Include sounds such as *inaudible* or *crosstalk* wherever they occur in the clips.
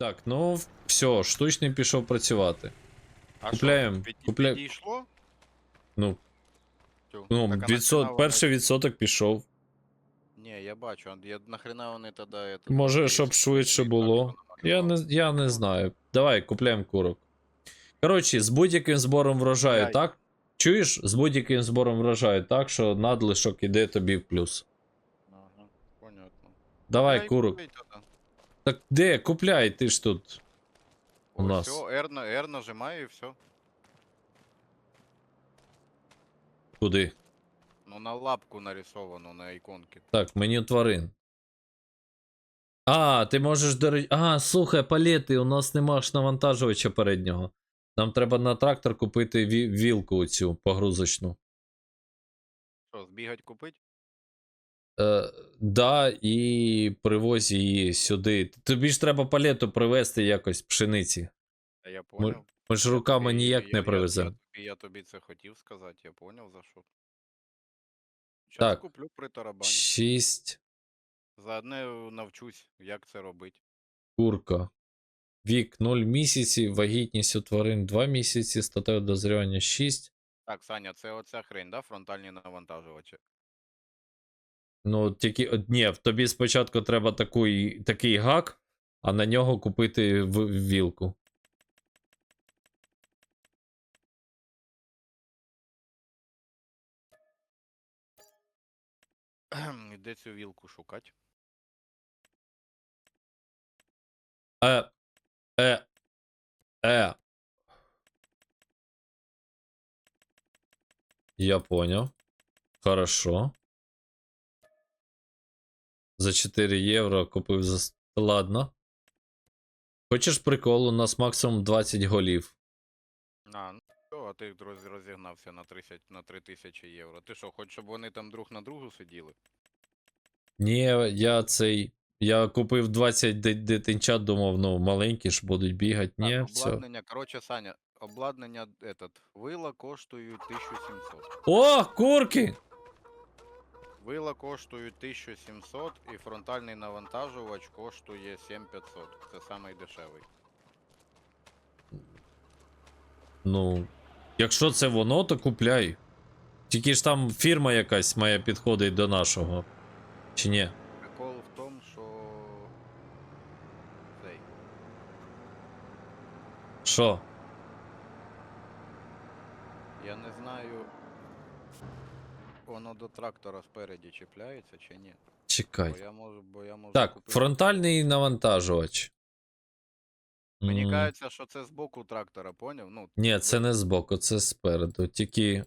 Так, ну все, штучний пішов працювати. А Купляємо, Що, купля- Підійшло? Ну, Тю, ну так, а відсот... нахрена перший відсоток пішов. Ні, я бачу, а я, нахрена вони тоді... это, Може, щоб швидше було. Я не, я не знаю. Давай, купляємо курок. Коротше, з будь-яким збором врожаю, Купляй. так? Чуєш? З будь-яким збором врожаю, так, що надлишок іде тобі в плюс. Ага, понятно. Давай, курок. тоді. Так де? Купляй, ти ж тут. У нас. Все, R, на- R нажимаю і все. Куди? Ну на лапку нарисовано на іконці. Так, меню тварин. А, ти можеш до. А, слухай, палети, у нас нема ж навантажувача переднього. Нам треба на трактор купити ві- вілку оцю погрузочну. Що, збігать купить? Е, да, і привозь її сюди. Тобі ж треба палету привезти якось пшениці. Я поняв. Ми ж руками ніяк я- не привеземо. Я, я тобі це хотів сказати, я поняв за що. Щас Так. куплю при тарабані. 6 Заодно навчусь, як це робити. курка. Вік 0 місяців, вагітність у тварин 2 місяці, статеве дозрівання 6. Так, Саня, це оця хрень, да? Фронтальні навантажувачі. Ну, тільки ні, тобі спочатку треба такий, такий гак, а на нього купити в, вілку. *clears throat* Де цю вілку шукати? Е. Е. Е. Я понял. Хорошо. За 4 євро купив за. Ладно. Хочеш прикол, у нас максимум 20 голів. А, ну а ти роз- розігнався на 30, на 3000 євро. Ти що, хочеш, щоб вони там друг на другу сиділи? Ні, я цей. Я купив 20 ди- дитинчат, думав, ну, маленькі ж будуть бігати. Ні, так, все. обладнання, коротше, Саня, обладнання этот, вила коштують 1700. О, курки! Вила коштують 1700 і фронтальний навантажувач коштує 7500. Це самий дешевий. Ну, якщо це воно, то купляй. Тільки ж там фірма якась має підходити до нашого. Чи ні? Прикол в тому, що. Цей. Що? Я не знаю. Воно до трактора спереді чіпляється чи ні. Бо Чекай. я можу, бо я можу Так, купити. фронтальний навантажувач. Мені М, кажеться, що це з боку трактора, поняв? Ну, Ні, це не збоку, це спереду. Тільки.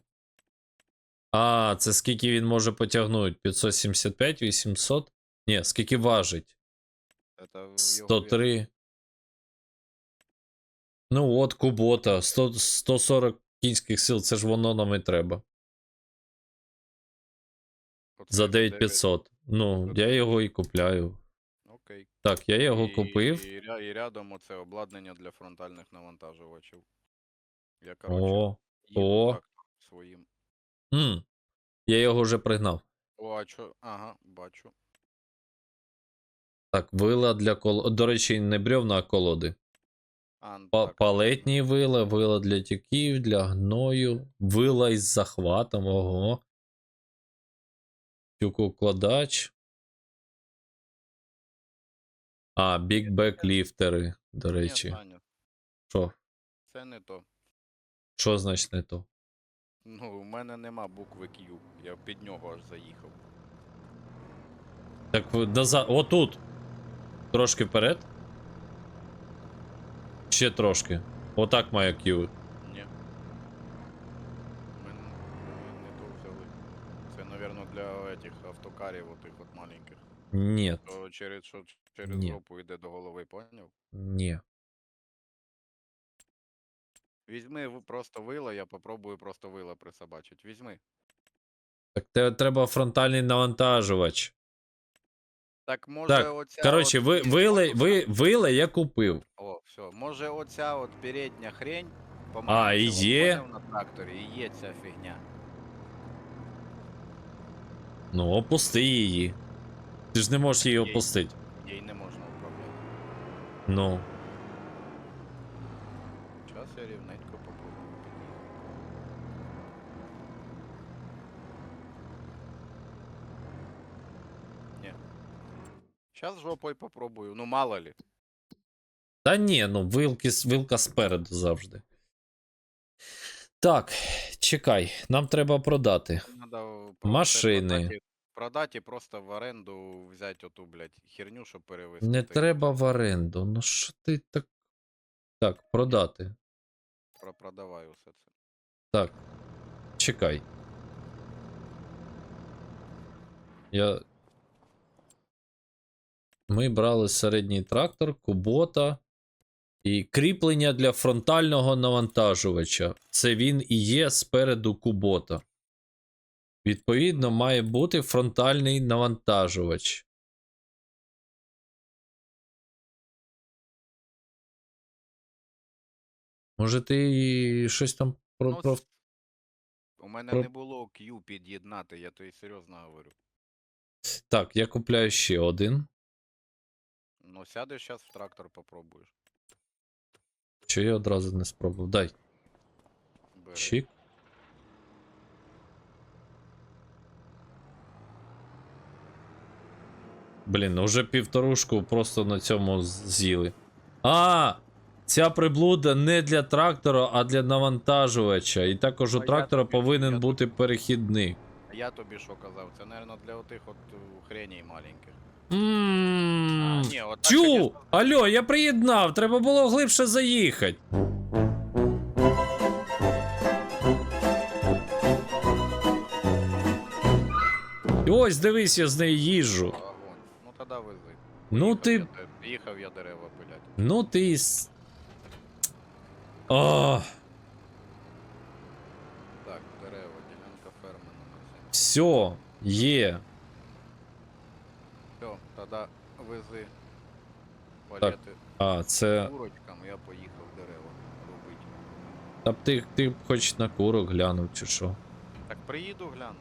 А, це скільки він може потягнути? 575, 800? Ні, скільки важить? це в його 103. Ну от Кубота, 100, 140 кінських сил, це ж воно нам і треба. За за 9500. Ну, я його і купляю. Окей. Так, я його І- купив. І, ря- і рядом оце обладнання для фронтальних навантажувачів. Я, коротше, О, їду о. своїм. м, я його вже пригнав. О, а чо? Ага, бачу. Так, вила для кол. До речі, не бревна, а колоди. А, ну Па- так. палетні вила, вила для тюків, для гною, вила із захватом, ого. Тюкокладач. А, бікбек ліфтери, до речі. Саня, Що? це не то. Що значить не то? Ну, у мене нема букви Q. Я під нього аж заїхав. Так, ви назад. Отут. Трошки вперед. Ще трошки. Отак має Q. Ні. Ми, н- ми не то взяли. Це, напевно, для этих автокарів, отих от маленьких. Ні. То через що через Ні. жопу йде до голови, поняв? Ні. Візьми в- просто вила, я попробую просто вила присобачить. Візьми. Так те треба фронтальний навантажувач. Так може Так, оця. Коротше, от ви, вили, ви, вили я купив. О, все. Може оця от передня хрень А, і помаранчева, є? поняв, на тракторі, і є ця фігня. Ну, опусти її. Ти ж не можеш її опустити. Їй не можна управляти. Ну. я рівненько попробую під'їхати. Ні. Щас жопою попробую, ну мало ли. Та ні, ну вилки, вилка спереду завжди. Так, чекай, нам треба продати. Надо Машини. Продати, і просто в оренду взяти оту, блядь, херню, щоб перевезти. Не треба в оренду. Ну що ти так. Так, продати. Пропродавай усе це. Так. Чекай. Я. Ми брали середній трактор, кубота і кріплення для фронтального навантажувача. Це він і є спереду кубота. Відповідно, має бути фронтальний навантажувач. Може, ти щось там про, Ну, про... У мене про- не було Q під'єднати, я тобі серйозно говорю. Так, я купляю ще один. Ну, сядеш зараз в трактор попробуєш. Чи я одразу не спробував? Дай. Бери. Чик. Блін, ну вже півторушку просто на цьому з'їли. А! Ця приблуда не для трактора, а для навантажувача. І також у А я трактора тобі- повинен я бути перехідник. А Я тобі що казав? Це, мабуть, для отих от е, хреней маленьких. Ммм. ні, от так, Тю! конечно, Алло, я приєднав, треба було глибше заїхати. І ось дивись, я з нею їжджу. Ну тоді. Ну Їхав ти. я Їхав я дерева пилять. Ну ти. О, Так, дерева, ділянка ферми на все, є. Все, тоді вези палети А, це. курочкам, я поїхав дерева робити. Та б ти, ти б хоч на курок глянув, чи що. Так приїду, гляну.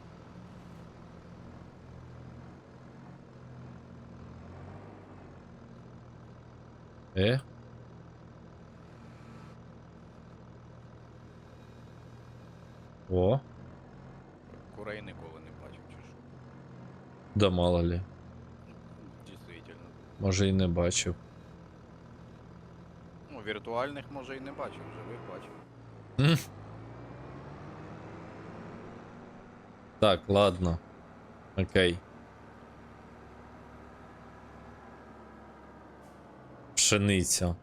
Е? О, Курей ніколи не бачив, чи що. да мало лі. Дійсно. Може і не бачив. Ну, віртуальних може і не бачив, живих бачив. Так, ладно. Окей. Пшениця.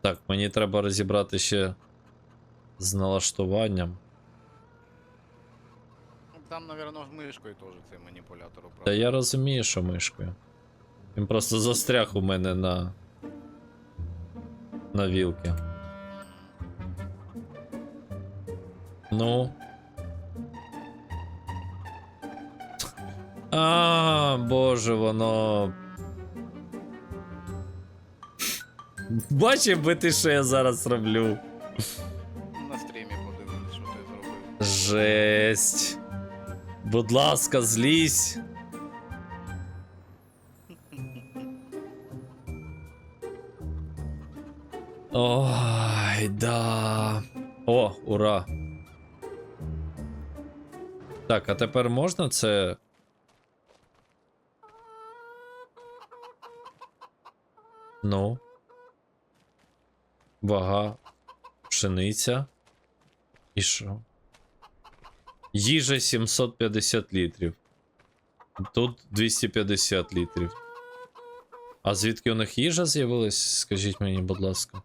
Так, мені треба розібрати ще з налаштуванням. Там, з мишкою теж цей маніпулятор Та управляє. я розумію, що мишкою. Він просто застряг у мене на. на вілки. Ну. А, боже, воно. Бачив би ти, що я зараз роблю. На стрімі подивились, що ти зробив. Жесть. Будь ласка, злізь. Ой, да. О, ура. Так, а тепер можна це. Ну. Вага. Пшениця. І що? Їжа 750 літрів. Тут 250 літрів. А звідки у них їжа з'явилась? Скажіть мені, будь ласка.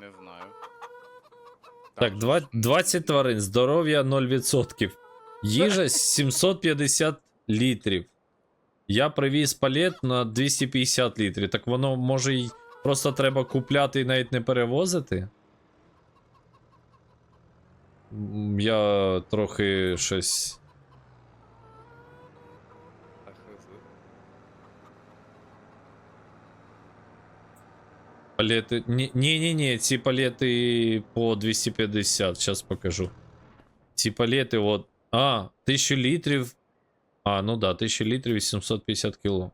Не знаю. Так, два- 20 тварин, здоров'я 0%. Їжа 750 літрів. Я привіз палет на 250 літрів. Так воно може й просто треба купляти і навіть не перевозити. Я трохи щось. Палети. не не не ці палети по 250, Сейчас покажу. Ці палети, вот А, 1000 литров. А, ну да, 1000 литров і 750 кило.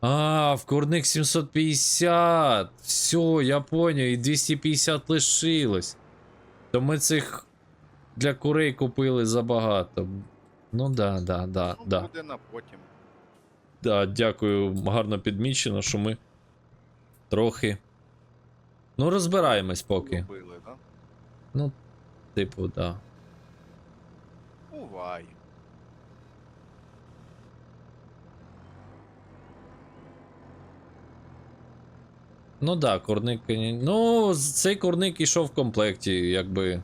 А, в курник 750. Все, я понял, і 250 лишилось. То ми цих для курей купили забагато. Ну да, да, да, Ну, да. буде на потім. Да, дякую, гарно підмічено, що ми трохи. Ну, розбираємось поки. Купили, да? Ну, типу, да. Бувай. Ну да, курник. Ну, цей курник ішов в комплекті, якби.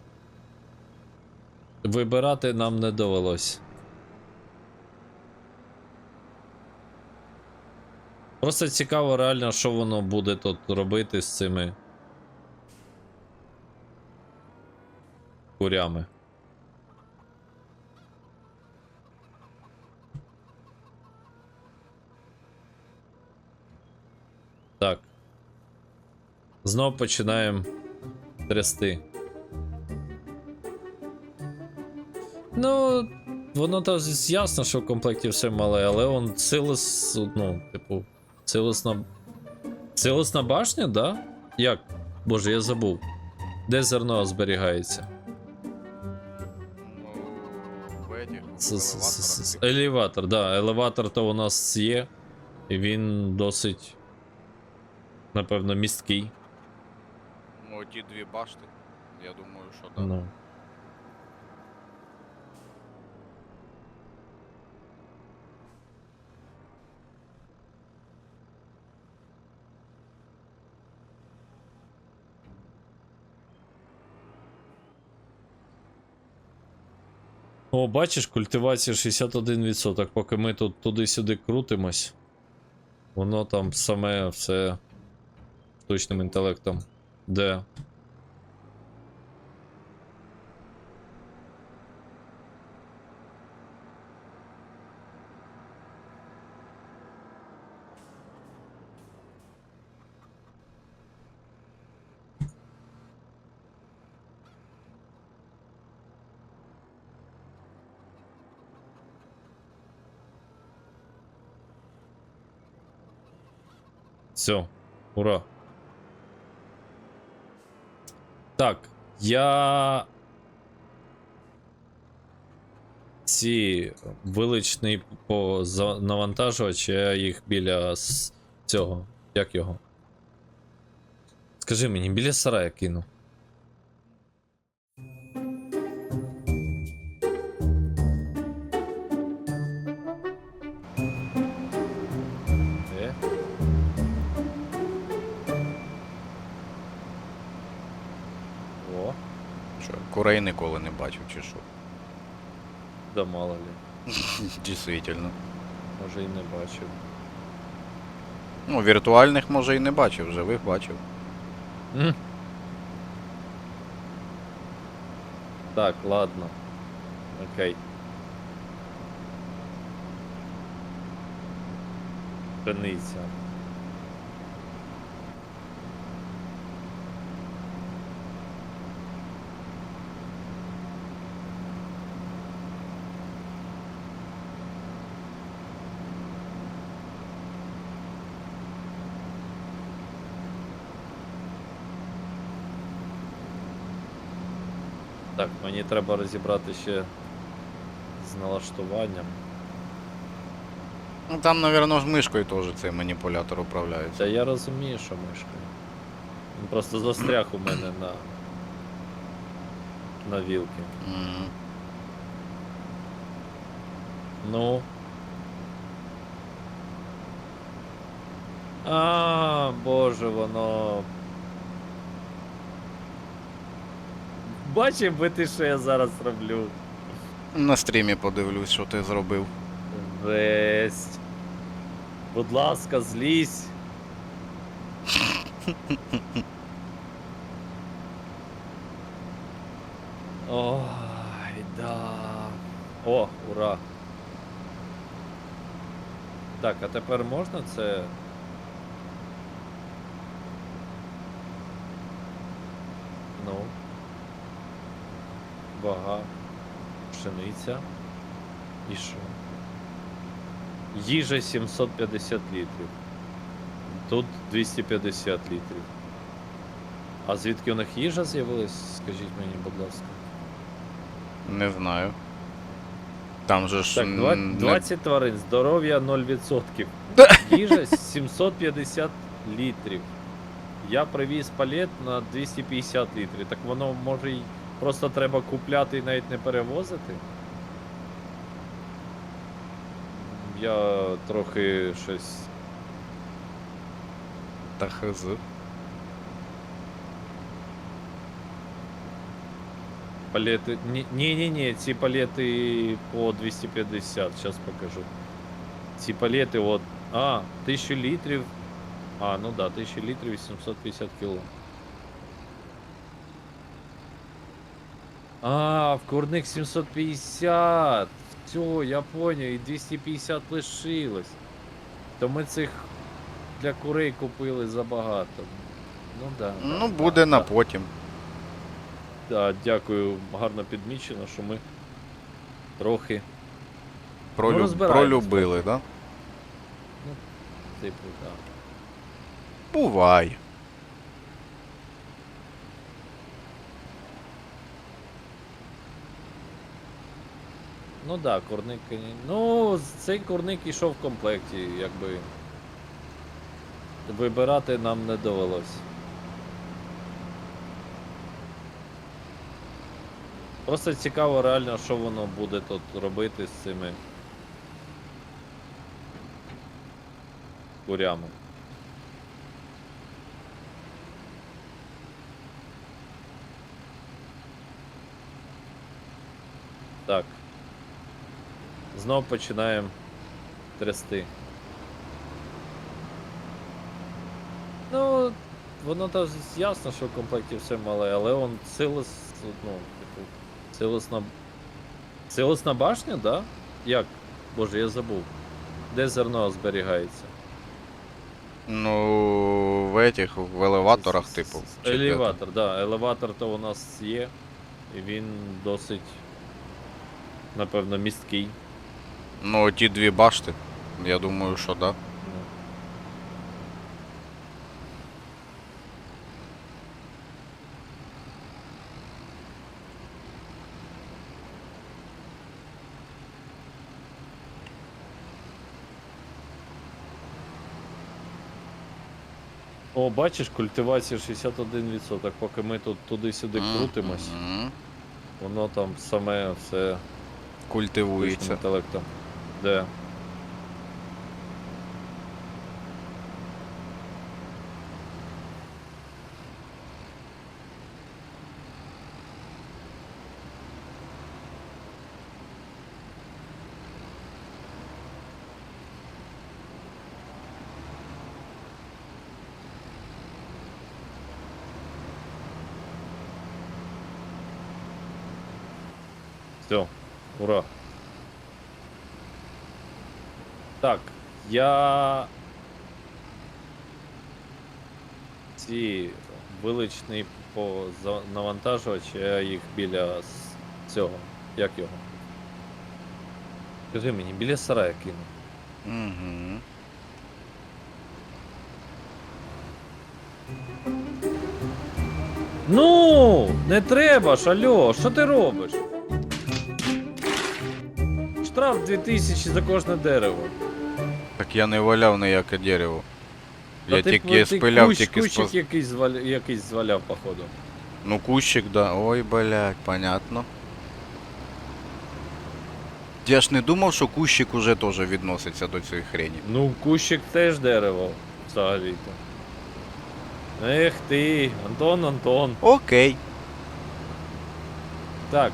Вибирати нам не довелось. Просто цікаво реально, що воно буде тут робити з цими курями. Так. Знов починаємо трясти. Ну, воно там з- ясно, що в комплекті все мале, але он силос, ну, типу, силосна. Силосна башня, да? Як? Боже, я забув. Де зерно зберігається? Елеватор, да. Елеватор то у нас є. І він досить. Напевно, місткий. Ну, ті дві башти. Я думаю, що так. Ну. О, бачиш, культивація 61%, поки ми тут туди-сюди крутимось. Воно там саме все штучним інтелектом. Де? Все, ура. Так, я. Ці по навантажувач, я їх біля цього. Як його? Скажи мені, біля сарая кину. Курей ніколи не бачив, чи що? да мало ли. *laughs* Дійсно. Може і не бачив. Ну, віртуальних може і не бачив, живих бачив. М. Так, ладно. Окей. Пшениця. Так, мені треба розібрати ще з налаштуванням. Ну там, напевно, ж мишкою теж цей маніпулятор управляється. Та я розумію, що мишкою. Він просто застряг у мене на. на вілки. Мгм. Ну. А, боже, воно. Бачив би ти, що я зараз роблю. На стрімі подивлюсь, що ти зробив. Жесть. Будь ласка, злізь. Ой, да. О, ура. Так, а тепер можна це. Ну. Вага. Пшениця. І що? Їжа 750 літрів. Тут 250 літрів. А звідки у них їжа з'явилась, скажіть мені, будь ласка. Не знаю. Там же ж. Так, н- два- не- 20 тварин, здоров'я 0%. Їжа 750 літрів. Я привіз палет на 250 літрів. Так воно може й просто треба купляти і навіть не перевозити. Я трохи щось. Та хз. Палети. Ні, ні, ні, ні, ці палети по 250, зараз покажу. Ці палети от. А, 1000 літрів. А, ну да, 1000 літрів і 750 А, в курник 750. Все, я понял, і 250 лишилось. То ми цих для курей купили забагато. Ну да. Ну, буде на да. потім. Так, дякую, гарно підмічено, що ми трохи, Пролю... розбираємось Пролюбили, да? типу, так. Бувай. Ну да, курник. Ну, цей курник ішов в комплекті, якби. Вибирати нам не довелось. Просто цікаво реально, що воно буде тут робити з цими курями. Так. Знов починаємо трясти. Ну, воно то ясно, що в комплекті все мале, але он силос, ну, типу, силосна. Силосна башня, да? Як? Боже, я забув. Де зерно зберігається? Ну, в этих, в елеваторах, типу. чи де. Елеватор, да. Елеватор то у нас є. І він досить. Напевно, місткий. Ну, ті дві башти. Я думаю, що да. Ну. О, бачиш, культивація 61%, поки ми тут туди-сюди крутимось, воно там саме все Культивується. інтелектом. Де? Все, ура. Так, я. Ці виличний по навантажувач, я їх біля цього. Як його? Скажи мені, біля сарая кину. Угу. Ну, не треба ж, альо, що ти робиш? Штраф 2000 за кожне дерево. Так я не валяв ніяке дерево. Та Я ти- тільки ти спиляв, кущ- тільки кущик спос... якийсь, зваля... якийсь зваляв, походу. Ну, кущик, да. Ой, блядь, понятно. Я ж не думав, що кущик уже теж відноситься до цієї хрені. Ну, кущик теж дерево, взагалі-то. Ех ти, Антон, Антон. Окей. Так.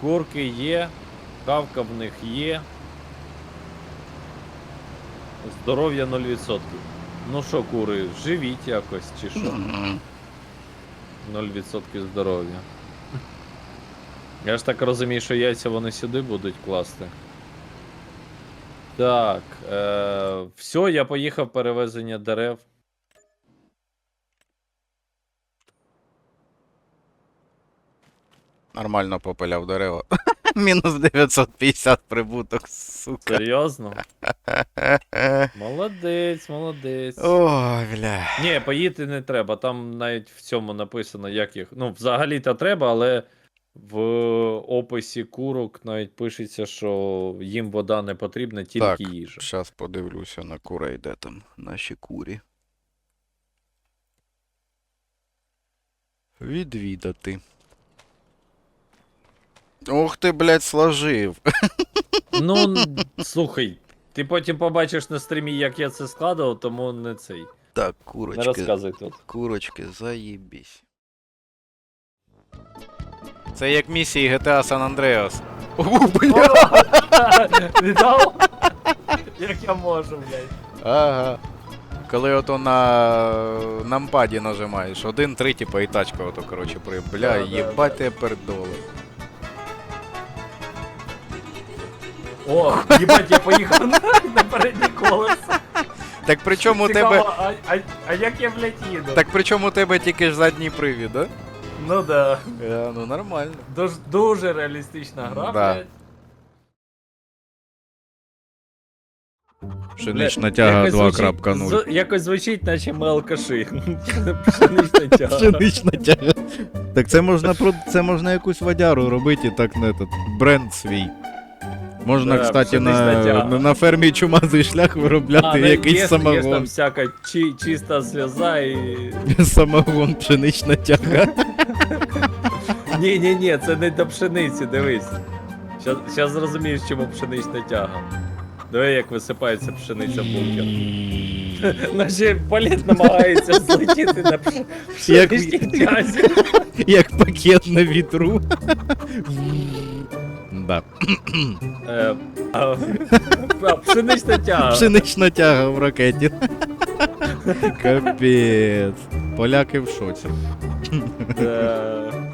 Курки є, кавка в них є. Здоров'я 0%. Ну що, кури, живіть якось, чи що? 0% здоров'я. Я ж так розумію, що яйця вони сюди будуть класти. Так, е, все, я поїхав перевезення дерев. Нормально попиляв дерева. *laughs* Мінус 950 прибуток, сука. Серйозно? *laughs* Молодець, молодець. Ой, бля. Ні, поїти не треба. Там навіть в цьому написано, як їх. Ну, взагалі-то треба, але в описі курок навіть пишеться, що їм вода не потрібна, тільки Так. їжа. Щас подивлюся на курей, де там наші курі. Відвідати. Ох ти, блядь, сложив. Ну, слухай, ти потім побачиш на стрімі, як я це складував, тому не цей. Так, Не курочки. розказуй тут. Курочки, заїбісь. Це як місії GTA San Andreas. О, бля! Віддав? *laughs* Як я можу, блядь. Ага. Коли ото на нампаді нажимаєш, один, три, типа, і тачка ото, коротше, при. Бля, Да, да, їбать тебе пердоли. О, їбать, я поїхав на, на переднє колесо. Так при чому у Цікаво, тебе. а, а, а як я, блядь, їду? Так при чому у тебе тільки ж задній привід, да? Ну да. Е, ну нормально. Дуже, дуже реалістична гра, Да. блядь. Пшенична Бля, якось звучить- з- Якось звучить, наче ми алкаші. *laughs* Пшенична тяга. Пшенична тяга. Так це можна про це можна якусь водяру робити, і так на этот бренд свій. Можна, Да, кстати, на, на, на фермі чумазий шлях виробляти ну, якийсь є, Є там всяка чи, чиста сльоза і... *laughs* Самогон, пшенична тяга. *laughs* Ні, ні, ні, це не до пшениці, дивись. Зараз зрозумієш, чому пшенична тяга. Диви, як висипається пшениця в бункер. *laughs* Наче паліт намагається злетіти на пш... Пшеничній тязі. Як пакет на вітру. Е, а, а, Пшенична тяга. Пшенична тяга в ракеті. Капець. Поляки в шоці. Е,